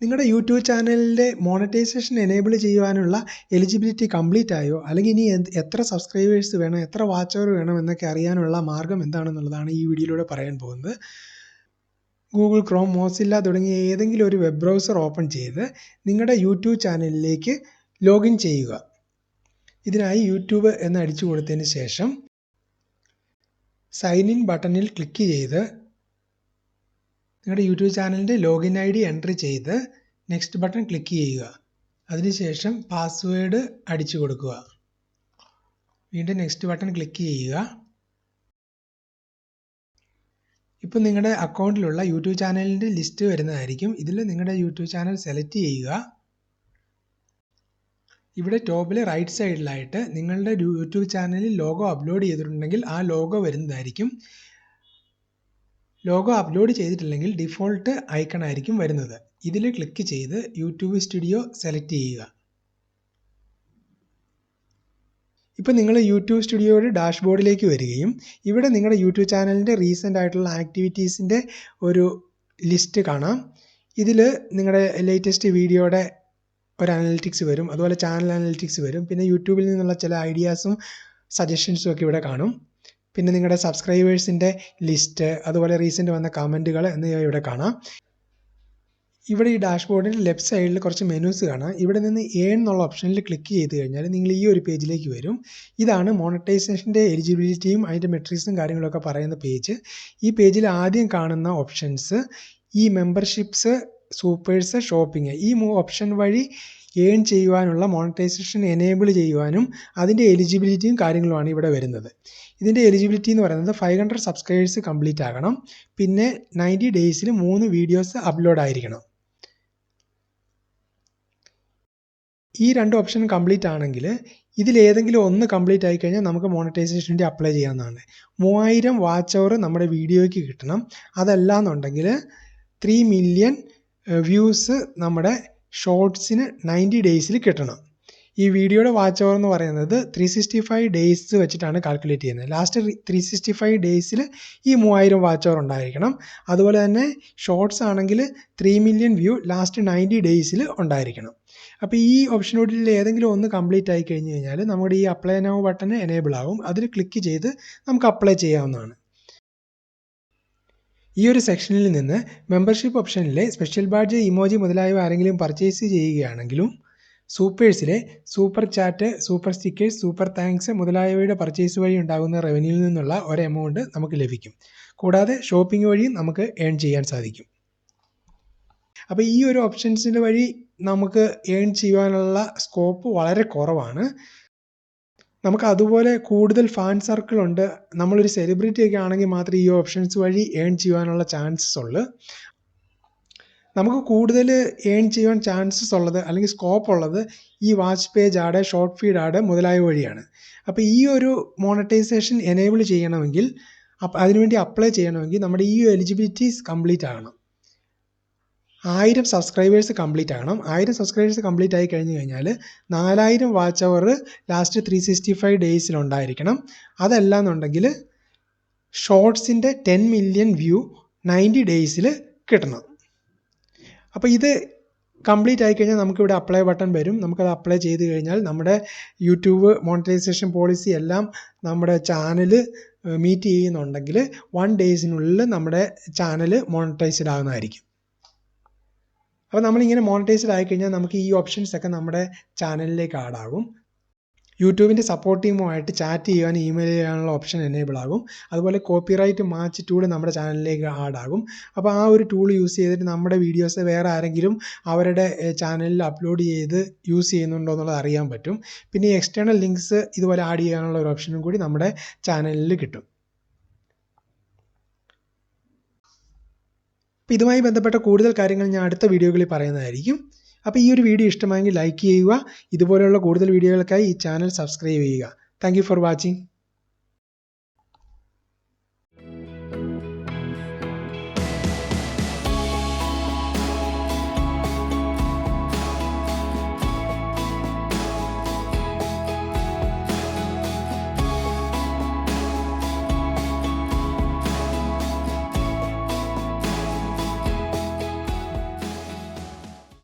നിങ്ങളുടെ യൂട്യൂബ് ചാനലിന്റെ monetisation enable ചെയ്യുവാനുള്ള എലിജിബിലിറ്റി കംപ്ലീറ്റ് ആയോ? അല്ലെങ്കിൽ ഇനി എത്ര സബ്സ്ക്രൈബേഴ്സ് വേണം എത്ര വാച്ച് അവർ വേണം എന്നൊക്കെ അറിയാനുള്ള മാർഗം എന്താണെന്നുള്ളതാണ് ഈ വീഡിയോയിലൂടെ പറയാൻ പോകുന്നത്. ഗൂഗിൾ ക്രോം മോസില്ല തുടങ്ങിയ ഏതെങ്കിലും ഒരു വെബ് ബ്രൗസർ ഓപ്പൺ ചെയ്ത് നിങ്ങളുടെ യൂട്യൂബ് ചാനലിലേക്ക് ലോഗിൻ ചെയ്യുക. ഇതിനായി യൂട്യൂബ് എന്ന് അടിച്ചു കൊടുത്തതിന് ശേഷം സൈൻ ഇൻ ബട്ടണിൽ ക്ലിക്ക് ചെയ്ത് നിങ്ങളുടെ യൂട്യൂബ് ചാനലിന്റെ ലോഗിൻ ഐ ഡി എൻട്രി ചെയ്ത് നെക്സ്റ്റ് ബട്ടൺ ക്ലിക്ക് ചെയ്യുക. അതിനുശേഷം പാസ്വേഡ് അടിച്ചു കൊടുക്കുക. വീണ്ടും നെക്സ്റ്റ് ബട്ടൺ ക്ലിക്ക് ചെയ്യുക. ഇപ്പം നിങ്ങളുടെ അക്കൗണ്ടിലുള്ള യൂട്യൂബ് ചാനലിന്റെ ലിസ്റ്റ് വരുന്നതായിരിക്കും. ഇതിൽ നിങ്ങളുടെ യൂട്യൂബ് ചാനൽ സെലക്ട് ചെയ്യുക. ഇവിടെ ടോപ്പിൽ റൈറ്റ് സൈഡിലായിട്ട് നിങ്ങളുടെ യൂട്യൂബ് ചാനലിൽ ലോഗോ അപ്ലോഡ് ചെയ്തിട്ടുണ്ടെങ്കിൽ ആ ലോഗോ വരുന്നതായിരിക്കും. ലോഗോ അപ്ലോഡ് ചെയ്തിട്ടില്ലെങ്കിൽ ഡിഫോൾട്ട് ഐക്കൺ ആയിരിക്കും വരുന്നത്. ഇതിൽ ക്ലിക്ക് ചെയ്ത് യൂട്യൂബ് സ്റ്റുഡിയോ സെലക്ട് ചെയ്യുക. ഇപ്പോൾ നിങ്ങൾ യൂട്യൂബ് സ്റ്റുഡിയോയുടെ ഡാഷ്ബോർഡിലേക്ക് വരികയും ഇവിടെ നിങ്ങളുടെ യൂട്യൂബ് ചാനലിന്റെ റീസെന്റ് ആയിട്ടുള്ള ആക്ടിവിറ്റീസിന്റെ ഒരു ലിസ്റ്റ് കാണാം. ഇതിൽ നിങ്ങളുടെ ലേറ്റസ്റ്റ് വീഡിയോയുടെ ഒരു അനലിറ്റിക്സ് വരും. അതുപോലെ ചാനൽ അനലിറ്റിക്സ് വരും. പിന്നെ യൂട്യൂബിൽ നിന്നുള്ള ചില ഐഡിയാസും സജഷൻസും ഒക്കെ ഇവിടെ കാണും. പിന്നെ നിങ്ങളുടെ സബ്സ്ക്രൈബേഴ്സിന്റെ ലിസ്റ്റ് അതുപോലെ റീസെന്റ് വന്ന കമന്റുകൾ എന്നിവ ഇവിടെ കാണാം. ഇവിടെ ഈ ഡാഷ്ബോർഡിൽ ലെഫ്റ്റ് സൈഡിൽ കുറച്ച് മെനൂസ് കാണാം. ഇവിടെ നിന്ന് ഏൺ എന്നുള്ള ഓപ്ഷനിൽ ക്ലിക്ക് ചെയ്ത് കഴിഞ്ഞാൽ നിങ്ങൾ ഈ ഒരു പേജിലേക്ക് വരും. ഇതാണ് മോണറ്റൈസേഷന്റെ എലിജിബിലിറ്റിയും അതിന്റെ മെട്രിക്സും കാര്യങ്ങളൊക്കെ പറയുന്ന പേജ് ഈ പേജിൽ ആദ്യം കാണുന്ന ഓപ്ഷൻസ് ഈ മെമ്പർഷിപ്സ് സൂപ്പേഴ്സ് ഷോപ്പിംഗ് ഈ ഓപ്ഷൻ വഴി ഏൺ ചെയ്യുവാനുള്ള മോണിറ്റൈസേഷൻ എനേബിൾ ചെയ്യുവാനും അതിന്റെ എലിജിബിലിറ്റിയും കാര്യങ്ങളുമാണ് ഇവിടെ വരുന്നത്. ഇതിന്റെ എലിജിബിലിറ്റി എന്ന് പറയുന്നത് ഫൈവ് ഹൺഡ്രഡ് സബ്സ്ക്രൈബേഴ്സ് കംപ്ലീറ്റ് ആകണം. പിന്നെ നയന്റി ഡേയ്സിൽ മൂന്ന് വീഡിയോസ് അപ്ലോഡ് ആയിരിക്കണം. ഈ രണ്ട് ഓപ്ഷൻ കംപ്ലീറ്റ് ആണെങ്കിൽ ഇതിലേതെങ്കിലും ഒന്ന് കംപ്ലീറ്റ് ആയി കഴിഞ്ഞാൽ നമുക്ക് മോണിറ്റൈസേഷന്റെ അപ്ലൈ ചെയ്യാവുന്നതാണ്. മൂവായിരം വാച്ച് അവർ നമ്മുടെ വീഡിയോയ്ക്ക് കിട്ടണം. അതല്ല എന്നുണ്ടെങ്കിൽ ത്രീ മില്യൺ വ്യൂസ് നമ്മുടെ ഷോർട്സിന് നയന്റി ഡേയ്സിൽ കിട്ടണം. ഈ വീഡിയോയുടെ വാച്ച് ഓവർ എന്ന് പറയുന്നത് ത്രീ സിക്സ്റ്റി ഫൈവ് ഡേയ്സ് വെച്ചിട്ടാണ് കാൽക്കുലേറ്റ് ചെയ്യുന്നത്. ലാസ്റ്റ് ത്രീ സിക്സ്റ്റി ഫൈവ് ഡേയ്സിൽ ഈ മൂവായിരം വാച്ച് ഓവർ ഉണ്ടായിരിക്കണം. അതുപോലെ തന്നെ ഷോർട്സ് ആണെങ്കിൽ three million view last ninety days ഉണ്ടായിരിക്കണം. അപ്പോൾ ഈ ഓപ്ഷനോടിൽ ഏതെങ്കിലും ഒന്ന് കംപ്ലീറ്റ് ആയി കഴിഞ്ഞ് കഴിഞ്ഞാൽ നമ്മുടെ ഈ അപ്ലൈ നൗ ബട്ടൺ എനേബിൾ ആകും അതിൽ ക്ലിക്ക് ചെയ്ത് നമുക്ക് അപ്ലൈ ചെയ്യാവുന്നതാണ്. ഈ ഒരു സെക്ഷനിൽ നിന്ന് മെമ്പർഷിപ്പ് ഓപ്ഷനിലെ സ്പെഷ്യൽ ബാഡ്ജ് ഇമോജി മുതലായവ ആരെങ്കിലും പർച്ചേസ് ചെയ്യുകയാണെങ്കിലും സൂപ്പേഴ്സിലെ super chat super stickers super thanks മുതലായവയുടെ പർച്ചേസ് വഴി ഉണ്ടാകുന്ന റവന്യൂവിൽ നിന്നുള്ള ഒരു എമൗണ്ട് നമുക്ക് ലഭിക്കും. കൂടാതെ ഷോപ്പിംഗ് വഴിയും നമുക്ക് ഏൺ ചെയ്യാൻ സാധിക്കും. അപ്പോൾ ഈ ഒരു ഓപ്ഷൻസിന്റെ വഴി നമുക്ക് ഏൺ ചെയ്യുവാനുള്ള സ്കോപ്പ് വളരെ കുറവാണ്. നമുക്ക് അതുപോലെ കൂടുതൽ ഫാൻ സർക്കിൾ ഉണ്ട്. നമ്മളൊരു സെലിബ്രിറ്റി ഒക്കെ ആണെങ്കിൽ മാത്രമേ ഈ ഓപ്ഷൻസ് വഴി ഏൺ ചെയ്യുവാനുള്ള ചാൻസസ് ഉള്ളൂ. നമുക്ക് കൂടുതൽ ഏൺ ചെയ്യാൻ ചാൻസസ് ഉള്ളത് അല്ലെങ്കിൽ സ്കോപ്പ് ഉള്ളത് ഈ watch page ad short feed ad മുതലായ വഴിയാണ്. അപ്പോൾ ഈ ഒരു മോണറ്റൈസേഷൻ എനേബിൾ ചെയ്യണമെങ്കിൽ അതിനുവേണ്ടി അപ്ലൈ ചെയ്യണമെങ്കിൽ നമ്മുടെ ഈ എലിജിബിലിറ്റീസ് കംപ്ലീറ്റ് ആകണം. ആയിരം സബ്സ്ക്രൈബേഴ്സ് കംപ്ലീറ്റ് ആകണം. ആയിരം സബ്സ്ക്രൈബേഴ്സ് കംപ്ലീറ്റ് ആയി കഴിഞ്ഞ് കഴിഞ്ഞാൽ നാലായിരം watch hour last three sixty five ഡേയ്സിലുണ്ടായിരിക്കണം അതല്ല എന്നുണ്ടെങ്കിൽ ഷോർട്സിന്റെ ടെൻ മില്യൺ വ്യൂ നയന്റി ഡേയ്സിൽ കിട്ടണം. അപ്പോൾ ഇത് കംപ്ലീറ്റ് ആയി കഴിഞ്ഞാൽ നമുക്കിവിടെ അപ്ലൈ ബട്ടൺ വരും. നമുക്കത് അപ്ലൈ ചെയ്ത് കഴിഞ്ഞാൽ നമ്മുടെ യൂട്യൂബ് മോണിറ്റൈസേഷൻ പോളിസി എല്ലാം നമ്മുടെ ചാനൽ മീറ്റ് ചെയ്യുന്നുണ്ടെങ്കിൽ വൺ ഡേയ്സിനുള്ളിൽ നമ്മുടെ ചാനൽ മോണിറ്റൈസ്ഡ് ആകുന്നതായിരിക്കും അപ്പോൾ നമ്മളിങ്ങനെ മോണിറ്റൈസ്ഡ് ആയിക്കഴിഞ്ഞാൽ നമുക്ക് ഈ ഓപ്ഷൻസ് ഒക്കെ നമ്മുടെ ചാനലിലേക്ക് ആഡാകും യൂട്യൂബിന്റെ സപ്പോർട്ട് ടീമുമായിട്ട് ചാറ്റ് ചെയ്യാൻ ഇമെയിൽ ചെയ്യാനുള്ള ഓപ്ഷൻ എനേബിൾ ആകും. അതുപോലെ കോപ്പിറൈറ്റ് മാച്ച് ടൂൾ നമ്മുടെ ചാനലിലേക്ക് ആഡ് ആകും. അപ്പോൾ ആ ഒരു ടൂൾ യൂസ് ചെയ്തിട്ട് നമ്മുടെ വീഡിയോസ് വേറെ ആരെങ്കിലും അവരുടെ ചാനലിൽ അപ്ലോഡ് ചെയ്ത് യൂസ് ചെയ്യുന്നുണ്ടോ എന്നുള്ളത് അറിയാൻ പറ്റും. പിന്നെ എക്സ്റ്റേണൽ ലിങ്ക്സ് ഇതുപോലെ ആഡ് ചെയ്യാനുള്ള ഒരു ഓപ്ഷനും കൂടി നമ്മുടെ ചാനലിൽ കിട്ടും. അപ്പോൾ ഇതുമായി ബന്ധപ്പെട്ട കൂടുതൽ കാര്യങ്ങൾ ഞാൻ അടുത്ത വീഡിയോകളിൽ പറയുന്നതായിരിക്കും. അപ്പോൾ ഈ ഒരു വീഡിയോ ഇഷ്ടമായെങ്കിൽ ലൈക്ക് ചെയ്യുക. ഇതുപോലെയുള്ള കൂടുതൽ വീഡിയോകൾക്കായി ഈ ചാനൽ സബ്സ്ക്രൈബ് ചെയ്യുക. Thank for watching